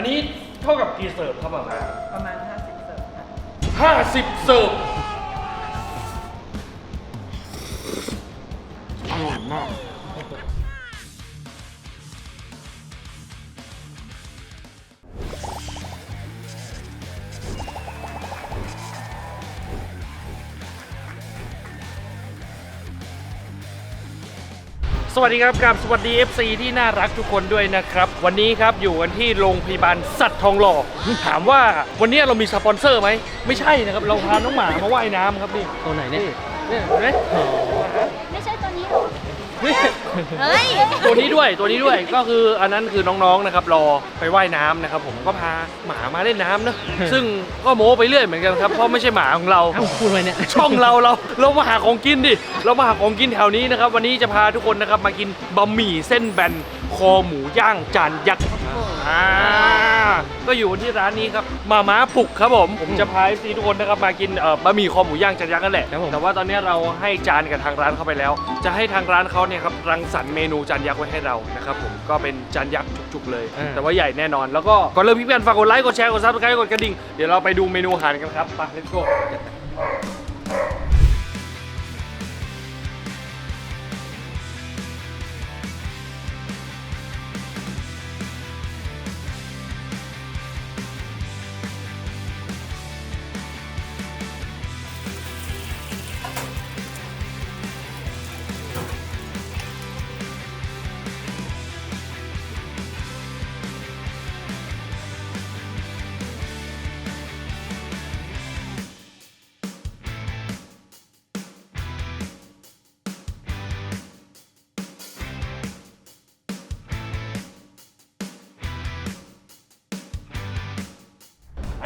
อันนี้เท่ากับกี่เสิร์ฟครับมาม่าประมาณ 50เสิร์ฟค่ะห้าสิบเสิร์ฟอร่อยมาก สวัสดีครับกับสวัสดี FC ที่น่ารักทุกคนด้วยนะครับ วันนี้ครับอยู่กันที่โรงพยาบาลสัตว์ทองหล่อถามว่าวันนี้เรามีสปอนเซอร์ไหมไม่ใช่นะครับ เราพาน้องหมามาว่ายน้ำครับนี่ตัวไหนเนี่ยเนี่ยเห็นไหม เฮ้ย ตัวนี้ด้วยตัวนี้ด้วยก็คืออันนั้นคือน้องๆนะครับรอไปว่ายน้ำนะครับผมก็พาหมามาเล่นน้ำเนอะซึ่งก็โม้ไปเรื่อยเหมือนกันครับเพราะไม่ใช่หมาของเราเอ้าพูดอะไรเนี่ย ช่องเราเราเรามาหาของกินดิ เรามาหาของกินแถวนี้นะครับ วันนี้จะพาทุกคนนะครับมากินบะหมี่เส้นแบนคอหมูย่างจานยักษ์ อ่าก็อยู่ที่ร้านนี้ครับมาม้าปลุกครับผมผมจะพาซีทุกคนนะครับมากินเอ่อบะหมี่คอหมูย่างจานยักษ์นั่นแหละครับผม แต่ว่าตอนนี้เราให้จานกับทางร้านเข้าไปแล้ว จะให้ทางร้านเขาเนี่ยครับรังสรรค์เมนูจานยักษ์ไว้ให้เรานะครับผมก็เป็นจานยักษ์จุกๆเลย แต่ว่าใหญ่แน่นอนแล้วก็ก่อนเริ่มพี่เพื่อนฝากกดไลค์กดแชร์กดซับสไครต์กดกระดิ่งเดี๋ยวเราไปดูเมนูอาหารกันครับไป let's go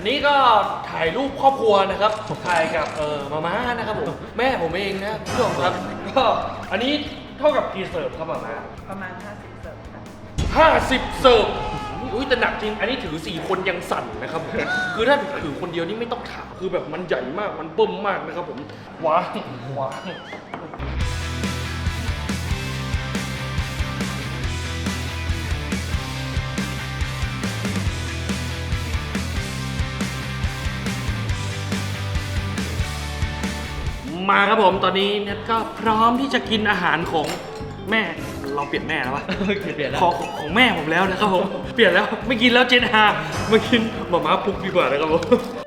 นนี้ก็ถ่ายรูปครอบครัวนะครับ ถ่ายกับเออมาม่านะครับผมแม่ผมเองนะคุณผู้ชมครับก็อันนี้เท่ากับกี่เสิร์ฟครับมาม่าประมาณ 50 เสิร์ฟค่ะห้าสิบเสิร์ฟอุ้ยแต่หนักจริง อันนี้ถือสี่คนยังสั่นนะครับผมคือถ้าถือคนเดียวนี่ไม่ต้องถามคือแบบมันใหญ่มากมันเบิ่มมากนะครับผมว้างว้าง มาครับผมตอนนี้เน็ตก็พร้อมที่จะกินอาหารของแม่เราเปลี่ยนแม่แล้ววะเปลี่ยนแล้วของของของแม่ผมแล้วนะครับผม เปลี่ยนแล้วไม่กินแล้วเจนฮามากินหมาม่าปุกดีกว่านะครับผม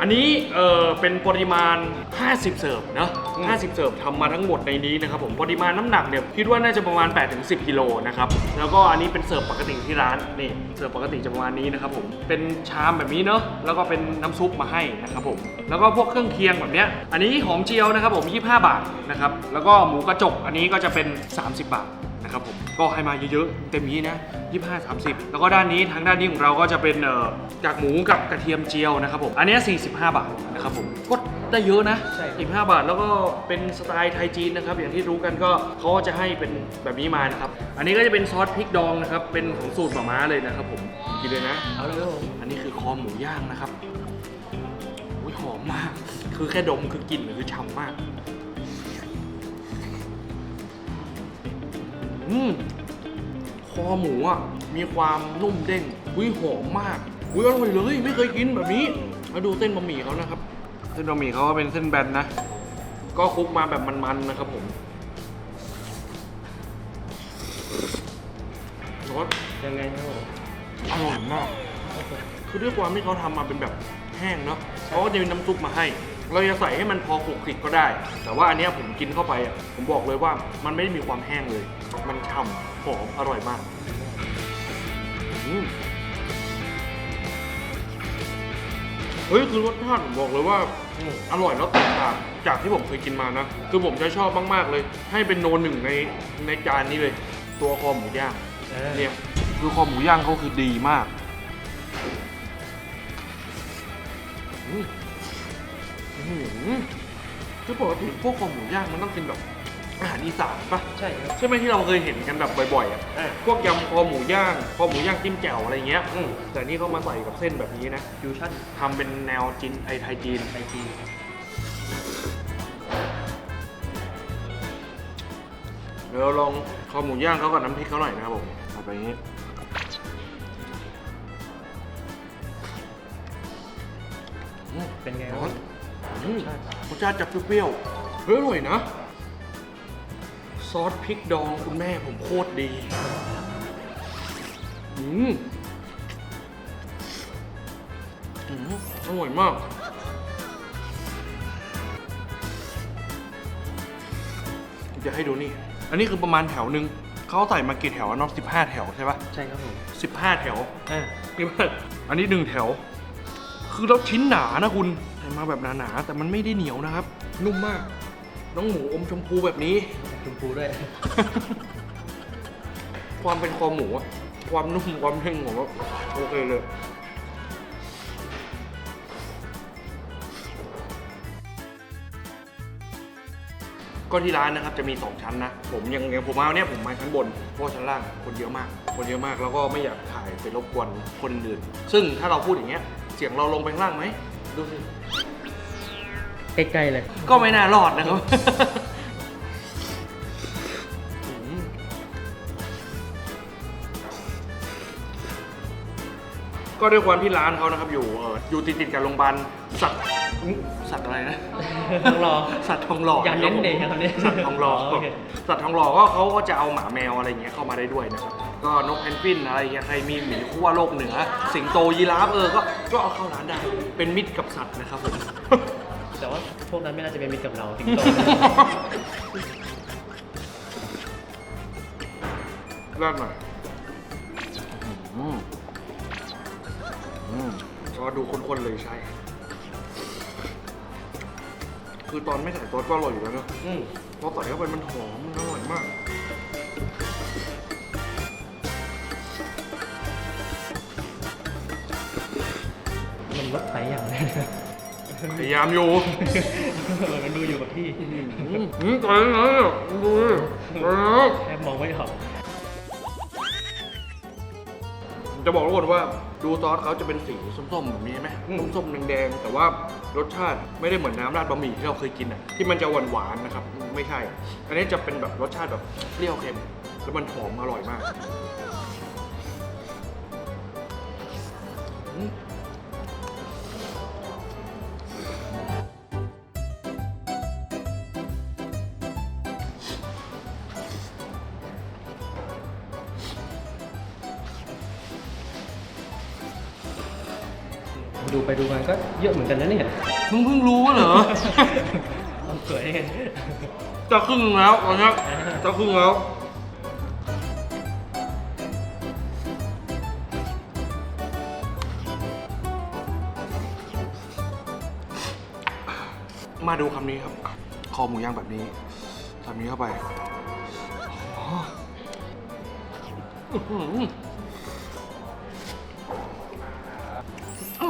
อันนี้เออเป็นปริมาณ 50 เสิร์ฟเนอะ50 เสิร์ฟทำมาทั้งหมดในนี้นะครับผมปริมาณน้ำหนักเนี่ยคิดว่าน่าจะประมาณ 8-10 กิโลนะครับแล้วก็อันนี้เป็นเสิร์ฟปกติที่ร้านนี่เสิร์ฟปกติจะประมาณนี้นะครับผมเป็นชามแบบนี้เนอะแล้วก็เป็นน้ำซุปมาให้นะครับผมแล้วก็พวกเครื่องเคียงแบบเนี้ยอันนี้หอมเจียวนะครับผม25 บาทนะครับแล้วก็หมูกระจกอันนี้ก็จะเป็น 30 บาทนะครับผม ก็ให้มาเยอะๆ เต็มนี้นะ 25 30 แล้วก็ด้านนี้ทางด้านนี้ของเราก็จะเป็นเอ่อกากหมูกับกระเทียมเจียวนะครับผม อันเนี้ย45 บาทนะครับผม ก็ได้เยอะนะใช่45บาทแล้วก็เป็นสไตล์ไทยจีนนะครับ อย่างที่รู้กันก็เขาก็จะให้เป็นแบบนี้มานะครับ อันนี้ก็จะเป็นซอสพริกดองนะครับ เป็นของสูตรหม่าม้าเลยนะครับผมกินเลยนะ เอาเลยครับผมอันนี้คือคอหมูย่างนะครับ อุ้ยหอมมาก คือแค่ดมคือกลิ่นคือฉ่ำมาก อืมคอหมูอะ มีความนุ่มเด้งอุ้ยหอมมากอุ้ยอร่อยเลย ไม่เคยกินแบบนี้มาดูเส้นบะหมี่เขานะครับ เส้นบะหมี่เขาก็เป็นเส้นแบนนะ ก็คลุกมาแบบมันๆนะครับผมรสยังไงครับผมอร่อยมาก คือด้วยความที่เขาทำมาเป็นแบบแห้งเนาะเขาก็จะมีน้ำซุปมาให้ เราจะใส่ให้มันพอคลุกคลิกก็ได้ แต่ว่าอันเนี้ยผมกินเข้าไปอะผมบอกเลยว่ามันไม่ได้มีความแห้งเลย มันฉ่ำหอมอร่อยมากอืมเฮ้ยคือรสชาติผมบอกเลยว่าอืมอร่อยแล้วแตกต่างจากที่ผมเคยกินมานะ คือผมจะชอบมากๆเลย ให้เป็นโนหนึ่งในในจานนี้เลย ตัวคอหมูย่าง เนี่ยคือคอหมูย่างเขาคือดีมากอืมอื้อ หืมคือปกติพวกคอหมูย่างมันต้องเป็นแบบอาหารอีสานปะใช่ใช่ไหมที่เราเคยเห็นกันแบบบ่อยๆอะอะ พวกยำคอหมูย่างคอหมูย่างจิ้มแจ่วอะไรเงี้ยแต่นี่เขามาใส่กับเส้นแบบนี้นะฟิวชั่นทำเป็นแนวจีนไอไทยจีนไทยจีนเดี๋ยวลองคอหมูย่างเขากับน้ำพริกเขาหน่อยนะครับผมเอาไปงนี้ เป็นไงคร้อรับน งอืมรสชาติจะเปรี้ยวๆเฮ้ยอร่อยนะ ซอสพริกดองคุณแม่ผมโคตรดี อืมอืมอร่อยมาก จะให้ดูนี่ อันนี้คือประมาณแถวหนึ่ง เขาใส่มากี่แถวอะเนาะสิบห้าแถวใช่ปะใช่ครับผมสิบห้าแถวอ่า นี่ว่าอันนี้หนึ่งแถว คือแล้วชิ้นหนานะคุณใส่ มาแบบหนาๆแต่มันไม่ได้เหนียวนะครับ นุ่มมาก น้องหมูอมชมพูแบบนี้ ชมพูด้วย ความเป็นคอหมูอะความนุ่มความเด้งผมว่าโอเคเลย ก็ที่ร้านนะครับจะมี 2 ชั้นนะ ผมยังยังผมมาเนี่ยผมมาชั้นบนเพราะว่าชั้นล่างคนเยอะมาก คนเยอะมากแล้วก็ไม่อยากถ่ายไปรบกวนคนอื่น ซึ่งถ้าเราพูดอย่างเงี้ย เสียงเราลงไปข้างล่างไหมดูสิ ใกล้ๆเลย ก็ไม่น่ารอดนะครับอืมก็ด้วยความที่ร้านเขานะครับอยู่เอ่ออยู่ติดติดๆกับโรงพยาบาลสัตว์อื้อสัตว์อะไรนะ ทองหล่อสัตว์ทองหล่ออย่าเน้นครับผมเด็กครับเนี่ยสัตว์ทองหล่อโอเค สัตว์ทองหล่อก็เขาก็จะเอาหมาแมวอะไรเงี้ยเข้ามาได้ด้วยนะครับก็นกเพนกวินอะไรเงี้ยใครมีหมีขั้วโลกเหนือ สิงโตยีราฟเออก็ก็เอาเข้าร้านได้เป็นมิตรกับสัตว์นะครับผมแต่ว่า พวกนั้นไม่น่าจะเป็นมิตรกับเราถึงโตราดหน่อยอืมอืมซอสดูข้นๆเลยใช่ คือตอนไม่ใส่ซอสก็อร่อยอยู่แล้วเนอะอืมพอใส่เข้าไปมันหอมมันอร่อยมาก มันลดไปอย่างเลย พยายามอยู่มันดูอยู่กับที่อืมอืมตายแล้วเนี่ยดูดิตายแล้วแอบมองไม่ออกจะบอกทุกคนว่าดูซอสเขาจะเป็นสีส้มๆแบบนี้ไหมส้มๆแดงๆแต่ว่ารสชาติไม่ได้เหมือนน้ำราดบะหมี่ที่เราเคยกินอะที่มันจะหวานๆนะครับ ไม่ใช่ อันนี้จะเป็นแบบรสชาติแบบเปรี้ยวเค็มแล้วมันหอมอร่อยมาก ดูไปดูมาก็เยอะเหมือนกันนะเนี่ยเพิ่งเพิ่งรู้เหรอเอาสวยไงจะครึ่งแล้วตอนเนี้ยจะครึ่งแล้วมาดูคำนี้ครับ คอหมูย่างแบบนี้ทำนี้เข้าไป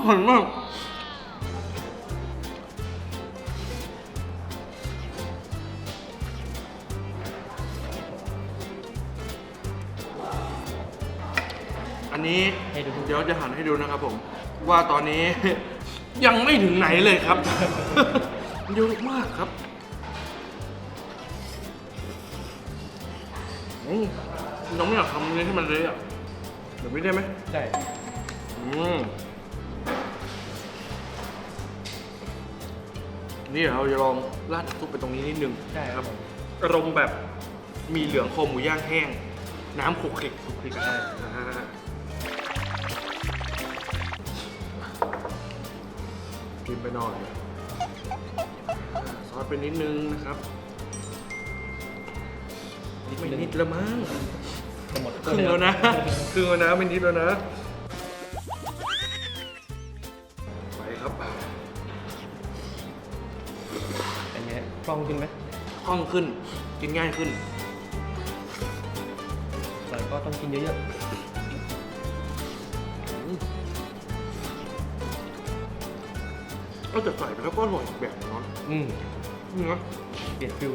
ร่อยมากอันนี้ให้ดู เดี๋ยวจะหันให้ดูนะครับผม ว่าตอนนี้ ยังไม่ถึงไหนเลยครับ เยอะมากครับอืมน้องไม่อยากทำเลยให้มันเละอะเดี๋ยวไม่ได้ไหมใช่อืม นี่เดี๋ยวเราจะลองราดน้ำซุปไปตรงนี้นิดนึงใช่ครับผม อารมณ์แบบมีเหลืองคอหมูย่างแห้ง น้ำขลุกขลิกขลุกขลิกอะอ่ากินไปหน่อยซอสไปนิดนึงนะครับนิดไม่นิดแล้วมั้ง จะหมดครึ่งแล้วนะ ครึ่งแล้วนะไม่นิดแล้วนะ ไงคล่องขึ้นไหมคล่องขึ้น กินง่ายขึ้นแต่ก็ต้องกินเยอะก็จะใส่ไปแล้วก็อร่อยอีกแบบนึงเนาะๆอืมนี่นะเปลี่ยนฟิล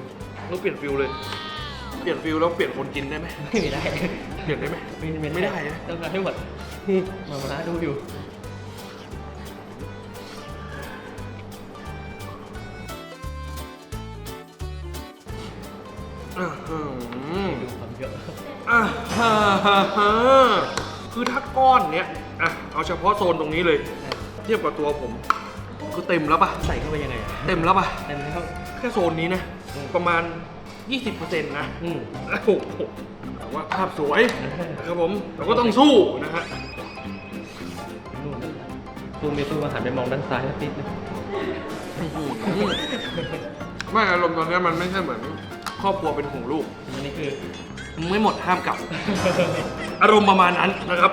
ต้องเปลี่ยนฟิลเลย เปลี่ยนฟิลแล้วเปลี่ยนคนกินได้ไหมไม่ได้เปลี่ยนได้ไหม ไม่ไม่ได้นะ ต้องการให้หมดมามาดูอยู่ อ่าฮะดูความเยอะอ่าฮะฮะคือถ้าก้อนเนี้ยอะเอาเฉพาะโซนตรงนี้เลย เทียบกับตัวผมคือเต็มแล้วป่ะ ใส่เข้าไปยังไงอะเต็มแล้วป่ะ เต็มแล้ว แค่โซนนี้นะประมาณ 20%นะอืมโอ้โหแต่ว่าภาพสวยนะครับผมเราก็ต้องสู้นะฮะ นู่นซูมไปซูมมาหันไปมองด้านซ้ายแล้วติดนะไม่อารมณ์ตอนนี้มันไม่ใช่เหมือน ครอบครัวเป็นห่วงลูกอันนี้คือมึงไม่หมดห้ามกลับ อารมณ์ประมาณนั้นนะครับ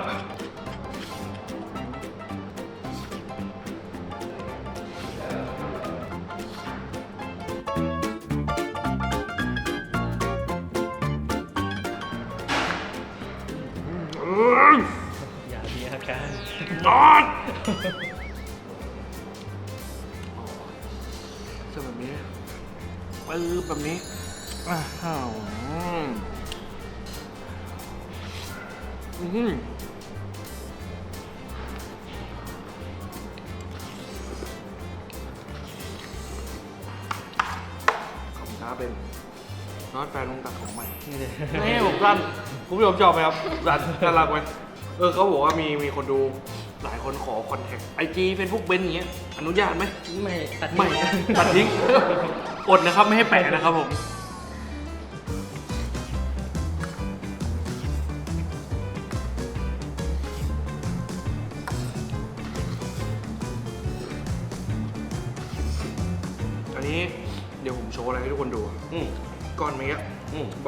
ลงตัดของใหม่นี่เลยนี่ผมสั้นคุณผู้ชมชอบไหมครับสั้นน่ารักไหมเออเขาบอกว่ามีมีคนดูหลายคนขอคอนแทคไอจีเฟซบุ๊กเบนอย่างเงี้ยอนุญาตไหมไม่ตัดไม่ตัดทิ้งอดนะครับไม่ให้แปะนะครับผม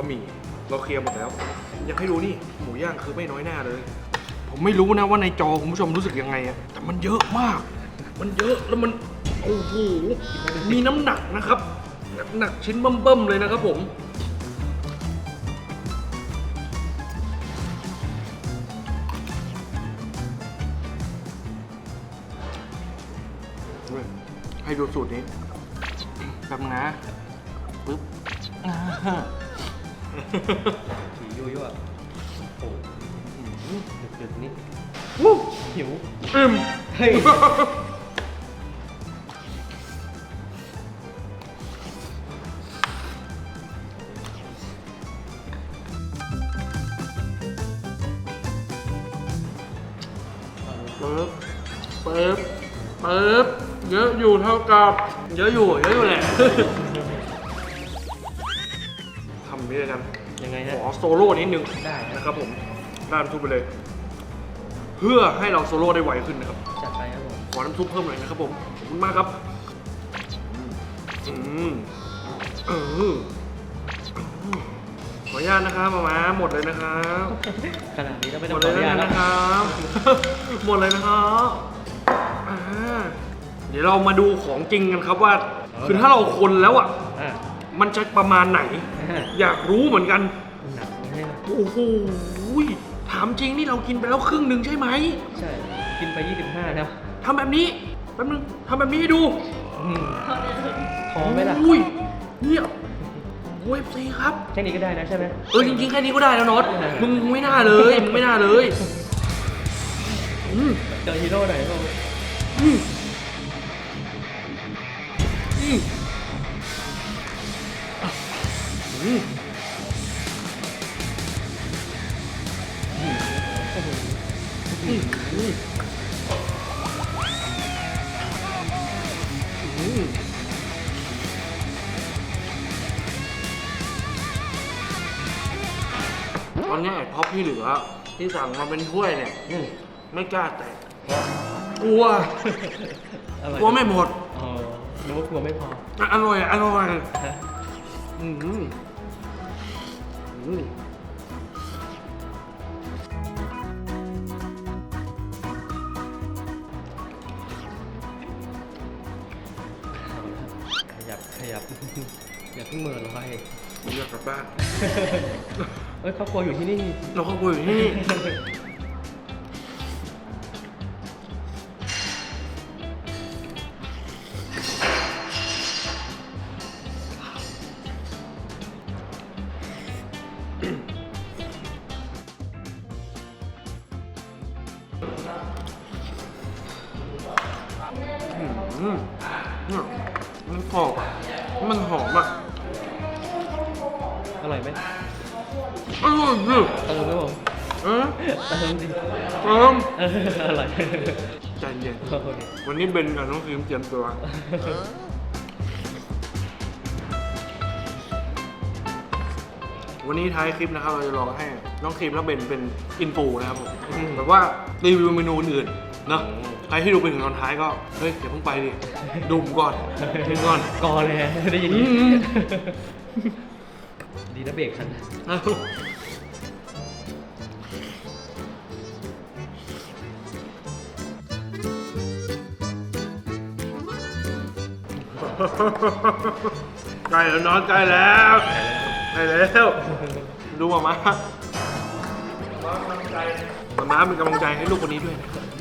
ะหมี่เราเคลียร์หมดแล้ว อยากให้ดูนี่ หมูย่างคือไม่น้อยหน้าเลย ผมไม่รู้นะว่าในจอคุณผู้ชมรู้สึกยังไงอะแต่มันเยอะมาก มันเยอะแล้วมันโอ้โหมีน้ำหนักนะครับ หนักชิ้นเบิ่มๆเลยนะครับผมให้ดูสูตรนี้แบบนึงนะปึ๊บ อ่าผียุยว่ะโอ้โหดึกๆนี่วู้หิว อิ่มเฮ้ยปึ๊บปึ๊บปึ๊บเยอะอยู่เท่ากับ เยอะอยู่ เยอะอยู่แหละทำ นี่เลยกันยังไงขฮะ อโซโล่นิดนึงได้ฮะนะครับผมราดน้ำซุปไปเลย เพื่อให้เราโซโล่ได้ไวขึ้นนะครับ จัดไปครับผมขอน้ำซุปเพิ่มหน่อยนะครับผม ขอบคุณมากครับ อืมเอออืมขออนุญาตนะครับมามาหมดเลยนะครับขนาดนี้ก็ไม่หต้มองดขเลอยอนุญาตแล้วนะครับ หมดเลยนะครับอ่าเดี๋ยวเรามาดูของจริงกันครับว่า คือถ้าเราคนแล้วอะ อะ มันจะประมาณไหนอะอยากรู้เหมือนกันหนักไม่ให้นะโอ้โหถามจริงนี่เรากินไปแล้วครึ่งหนึ่งใช่ไหมใช่ กินไป 25 แล้วทำแบบนี้แป๊บนึงทำแบบนี้ให้ดูอืมท้องไหมล่ะอุ้ยเนี่ยเว็บซีครับแค่นี้ก็ได้นะใช่ไหมเออจริงๆแค่นี้ก็ได้แล้วน็อตเออมึงไม่น่าเลยมึงไม่น่าเลยอืมเจอฮีโร่หน่อย ตอนเนี้ยไอ้ท็อปที่เหลือ ที่สั่งมาเป็นถ้วยเนี่ยอืม ไม่กล้าแตะกลัวอร่อยกลัวไม่หมด อ๋อนึกว่ากลัวไม่พออะอร่อย อร่อยฮะอืมอืม ขยับขยับ อย่าเพิ่งเหมือลอยผมอยากกลับบ้าน เอ้ยครอบครัวอยู่ที่นี่ เราก็คุยอยู่ที่นี่ อืมเนี่ยมันกรอบอะมันหอมอะอร่อยไหมอร่อยดิเติมไหมผมเออเติมดิเติมเอออร่อยใจเย็นโอเควันนี้เบนกับน้องฟิล์มเตรียมตัววันนี้ท้ายคลิปนะครับเราจะลองให้น้องครีมและเบนเป็นอินฟูนะครับผมแบบว่ารีวิวเมนูอื่นๆเนอะ ใครที่ดูเป็นถึงตอนท้ายก็ เฮ้ยอย่าเพิ่งไปดิดูผมก่อนดูก่อน กอเลยฮะได้ยินอืม ดีนะเบรกทันใกล้แล้วนอนใกล้แล้วใกล้แล้วดูมามามามาเป็นกำลังใจให้ลูกคนนี้ด้วยนะอื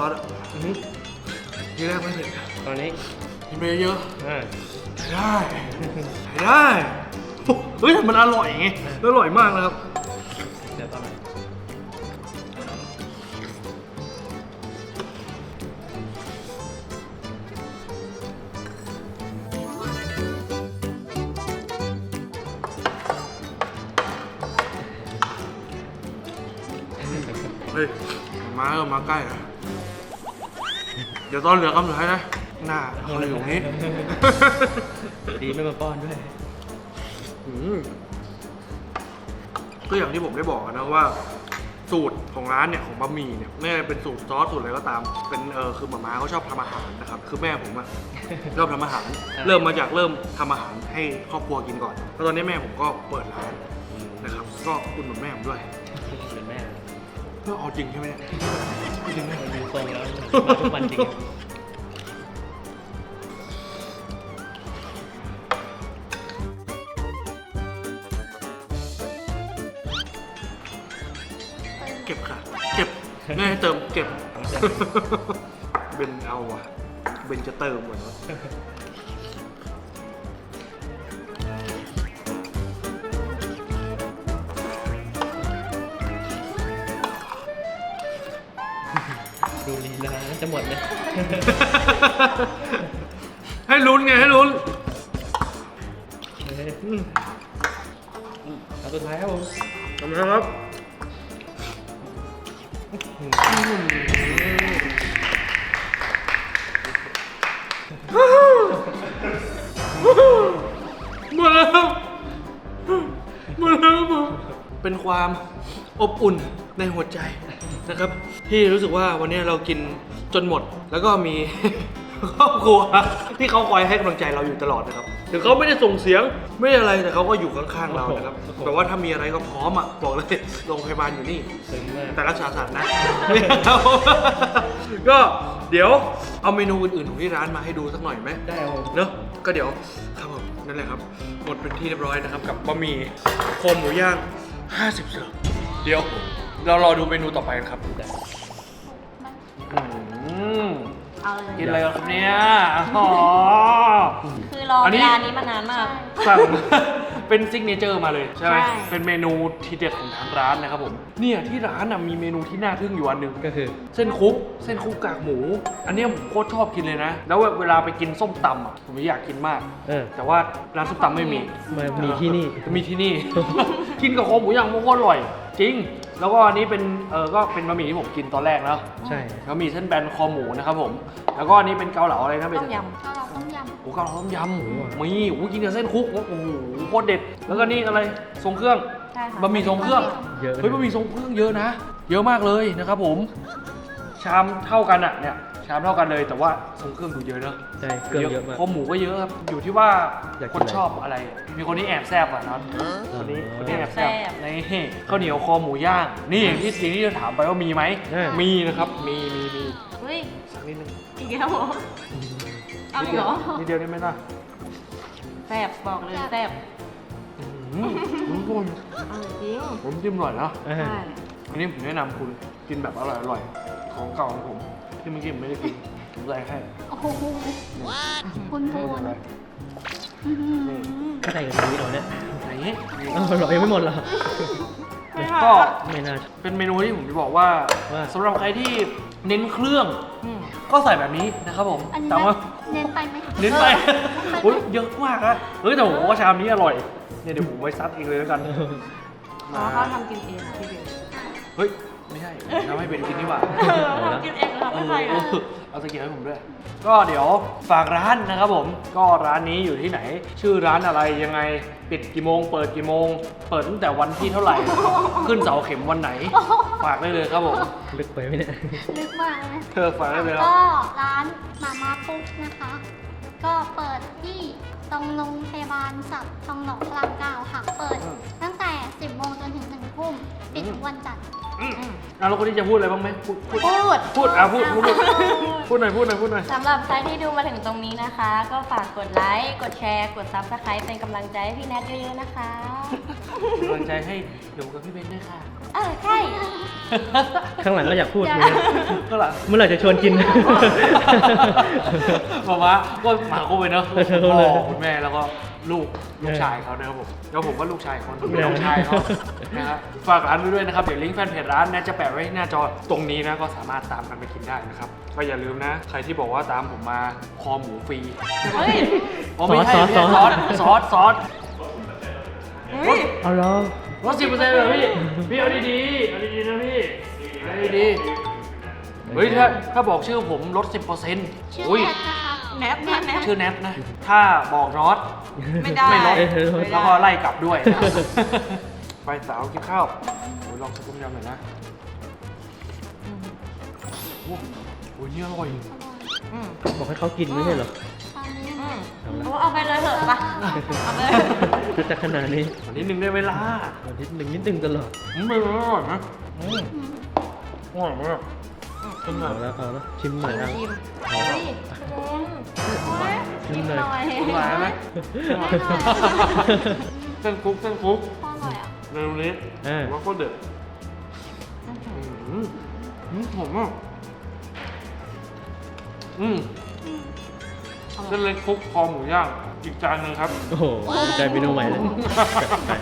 ซอสๆอะอื้อหือทีแรกไม่เผ็ดตอนนี้กินไปเยอะอ่าใช้ได้ใช้ได้เฮ้ยแต่มันอร่อยไงอร่อยมากนะครับ เดี๋ยวตอนไหนเฮ้ยมาเออมาใกล้อะ เดี๋ยวตอนเหลือคำสุดท้ายนะหน้าเขาเลยอยู่ตรงนี้ ดีไม่มาป้อนด้วย อืมก็อย่างที่ผมได้บอกนะว่า สูตรของร้านเนี่ยของบะหมี่เนี่ยไม่ว่าเป็นสูตรซอสสูตรอะไรก็ตาม เป็นเออคือหมาม้าเขาชอบทำอาหารนะครับคือแม่ผมอะ ชอบทำอาหาร เริ่มมาจากเริ่มทำอาหารให้ครอบครัวกินก่อนแล้วตอนนี้แม่ผมก็เปิดร้านนะครับ ก็อุดหนุนแม่ผมด้วย เป็นแม่เพื่อเอาจริงใช่ไหมเนี่ยเอาจริงไหมมันดูทรงแล้วมาทุกวันจริงเก็บค่ะ เก็บแม่ให้เติมเก็บ เบนเอาว่ะ เบนจะเติมเหมือนว่า หมดไหมให้ลุ้นไงให้ลุ้นเฮ้ยเอาสุดท้ายครับผมทำไมครับหมดแล้วครับหมดแล้วครับผมเป็นความอบอุ่นในหัวใจ นะครับ ที่รู้สึกว่าวันนี้เรากินจนหมด แล้วก็มี ครอบครัวที่เขาคอยให้กำลังใจเราอยู่ตลอดนะครับถึงเขาไม่ได้ส่งเสียงไม่ได้อะไรแต่เขาก็อยู่ข้างๆเรานะครับแต่ว่าถ้ามีอะไรก็พร้อมอะบอกเลยโรงพยาบาลอยู่นี่ ซึ้งมากแต่รักษาสัตว์นะก็เดี๋ยวเอาเมนูอื่นๆของที่ร้านมาให้ดูสักหน่อยไหม ได้ครับผมเนอะก็เดี๋ยวครับผมนั่นแหละครับ หมดเป็นที่เรียบร้อยนะครับ กับบะหมี่โคมหมูย่าง 50 เสิร์ฟเดี๋ยว เรารอดูเมนูต่อไปกันครับได้อืมเอาเลยกินอะไรกันครับเนี่ยอ๋อ คือรออนนี้ เวลานี้มานานมาก สั่ง เป็นซิกเนเจอร์มาเลยใช่ไหมใช่ เป็นเมนูทีเด็ดของทางร้านนะครับผม เนี่ยที่ร้านน่ะมีเมนูที่น่าทึ่งอยู่อันหนึ่งก็คือ เส้นคุก เส้นคุกกากหมู อันเนี้ยผมโคตรชอบกินเลยนะ แล้วเวลาไปกินส้มตำอะผมอยากกินมาก เออ แต่ว่าร้านส้มตำไม่มีมามีที่นี่ มีที่นี่ กินกับคอหมูย่างมันโคตรอร่อย จริง แล้วก็อันนี้เป็นเออก็เป็นบะหมี่ที่ผมกินตอนแรกแล้วใช่แล้วมีเส้นแบนคอหมูนะครับผม แล้วก็อันนี้เป็นเกาเหลาอะไรนะเป็นต้มยก็เราต้มยโอ้เกาเหลาต้มยำมีโอ้กินกับเส้นคุกโอ้โหโคตรเด็ด แล้วก็นี่อะไรทรงเครื่องำใช่ค่ะบะหมี่ทรงเครื่องเยอะเฮ้ยบะหมี่ทรงเครื่องเยอะนะ เยอะมากเลยนะครับผม ชามเท่ากันอะเนี่ย ชามเท่ากันเลยแต่ว่าทรงเครื่องดูเยอะเนอะใช่เครื่องเยอะมากคอหมูก็เยอะครับอยู่ที่ว่าอยากกิคนนอะไร ชอบอะไร มีคนนี้แอบแซบอะน็อตคนนี้คนนี้แอบแซบในข้าวเหนียวคอหมูย่าง นี่อย่างที่สิ่งที่จะถามไปว่ามีไหมเออมีนะครับมีมีมีเฮ้ยสักนิดนึงอีกแล้วเหรอเอาอีกเหรอนิดเดียวได้ไหมล่ะแซ่บบอกเลยแซ่บอืมทุกคนเอาจริงผมจิ้มหน่อยนะ อ่าใช่อันนี้ผมแนะนำคุณกินแบบอร่อยอร่อยๆของเก่าของผม ที่เมื่อกี้ผมไม่ได้กินผมใส่ให้ำโอ้โหคุณพูนอะไรอื้อหือก็ใส่กับนี้เหรอเนี่ยอย่างนี้เอ้าวเหรอยังไม่หมดเหรอไม่ก็ค่ะไม่น่าเป็นเมนูที่ผมจะบอกว่าว่าสำหรับใครที่เน้นเครื่องอืมก็ใส่แบบนี้นะครับผมอันนี้แต่ว่าเน้นไปไหมคะเน้นไปไปโอ้ยเยอะมากอะเฮ้ยแต่ผมว่าชามนี้อร่อยเนี่ยเดี๋ยวผมไว้ซัดเองเลยแล้วกันอ๋อเขาทำกินเองเหรอพี่เบลเฮ้ยไม่ใช่ ทำให้เป็นกินนี่หว่าทำกินเองเหรอไม่ใช่เอเหรออเอาตะเกียบให้ผมด้วย ก็เดี๋ยวฝากร้านนะครับผม ก็ร้านนี้อยู่ที่ไหน ชื่อร้านอะไรยังไง ปิดกี่โมง เปิดกี่โมง เปิดตั้งแต่วันที่เท่าไหร่ ขึ้นเสาเข็มวันไหน ฝากได้เลยครับผม ลึกไปไหมเนี่ย ลึกมากเลยเธอฝากได้เลยครับ ก็ร้านมาม่าปุ๊กนะคะ ก็เปิดที่ตรงโรงพยาบาลสัตว์ทองหล่อพระรามเก้าค่ะ เปิดตั้งแต่ 10โมงจนถึง1 ทุ่มปิดทุกวันจันทร์อืมอะแล้วคนนี้จะพูดอะไรบ้างไหมพูดพูดพูด พูดอะพูดพูดพูดพูดหน่อยพูดหน่อยพูดหน่อยสำหรับใครที่ดูมาถึงตรงนี้นะคะ ก็ฝากกดไลค์ กดแชร์ กด subscribe เป็นกำลังใจให้พี่แนทเยอะๆนะคะกำลังใจให้หนูกับพี่เบนด้วยค่ะเออใช่ ข้างหลังก็อยากพูดอยากเหมือนกันก็หล่ะเมื่อไหร่จะชวนกิน มามาก็หมาคู่ไปเนอะเออคุณเลยพ่อคุณแม่แล้วก็ ลูกลูกชายเขานะครับผมแล้วผมก็ลูกชายคนเป็นน้องชายเขานะครับฝากร้านไว้ด้วยนะครับเดี๋ยวลิงก์แฟนเพจร้านนะจะแปะไว้หน้าจอตรงนี้นะก็สามารถตามกันไปกินได้นะครับก็อย่าลืมนะ ใครที่บอกว่าตามผมมาคอหมูฟรีเฮ้ยอ๋อไม่ใช่ซอสไม่ใช่ซอสซอสซอสเฮ้ยเอาล้อลดสิบเปอร์เซ็นต์เลยพี่พี่เอาดีๆเอาดีๆนะพี่เอาดีๆเฮ้ยถ้าถ้าบอกชื่อผมลดสิบเปอร์เซ็นต์ชื่ออุ้ยแนทนะคะ แนทนะแนทชื่อแนทนะ ถ้าบอกน็อตไม่ได้ไม่ลดไม่ได้ แล้วก็ไล่กลับด้วยนะไปสาวกินข้าวโอ้ยลองชิมต้มยำหน่อยนะโอ้โหนี่อร่อยอืมบอกให้เขากินไม่ใช่เหรอตอนนี้อืมเอาละเอาเอาไปเลยเถอะปะเอาไปเลยคือจะขนาดนี้อันนี้หนึ่งได้เวลาอาทิตย์หนึ่งนิดนึงตลอดอืมมันอร่อยนะอืมอืมอร่อยมาก ขึ้นมาเอาแล้วเอาแล้วชิมหน่อยนะ ชิมเฮ้ยเล่นชิมหน่อยขึ้นมาไหมแน่นอนเส้นคุกเส้นคุกอร่อยอะเมนูนี้เออผมว่าโคตรเด็ดอืมอืมหอมมากอืมเส้นเล็กคลุกคอหมูย่างอีกจานหนึ่งครับ โอ้โหใจเมนูใหม่เลยจัดไป